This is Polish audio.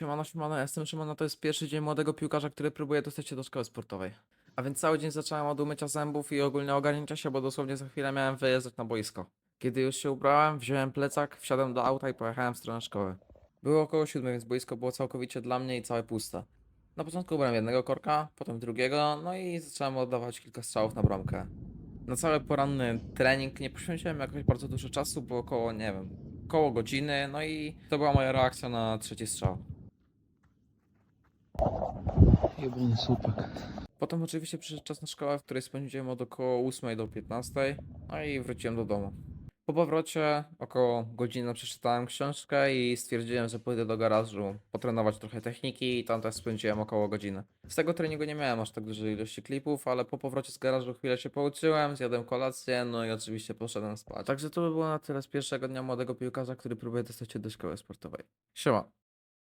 Siemano, siemano, jestem Szymon, a to jest pierwszy dzień młodego piłkarza, który próbuje dostać się do szkoły sportowej. A więc cały dzień zacząłem od umycia zębów i ogólnie ogarnięcia się, bo dosłownie za chwilę miałem wyjeżdżać na boisko. Kiedy już się ubrałem, wziąłem plecak, wsiadłem do auta i pojechałem w stronę szkoły. Było około siódmej, więc boisko było całkowicie dla mnie i całe puste. Na początku ubrałem jednego korka, potem drugiego, no i zacząłem oddawać kilka strzałów na bramkę. Na cały poranny trening nie poświęciłem jakoś bardzo dużo czasu, było około, nie wiem, około godziny, no i to była moja reakcja na trzeci strzał. Jebany słupek. Potem oczywiście przyszedł czas na szkołę, w której spędziłem od około 8 do 15, no i wróciłem do domu. Po powrocie około godziny przeczytałem książkę i stwierdziłem, że pójdę do garażu potrenować trochę techniki i tam też spędziłem około godziny. Z tego treningu nie miałem aż tak dużej ilości klipów, ale po powrocie z garażu chwilę się pouczyłem, zjadłem kolację, no i oczywiście poszedłem spać. Także to by było na tyle z pierwszego dnia młodego piłkarza, który próbuje dostać się do szkoły sportowej. Siema.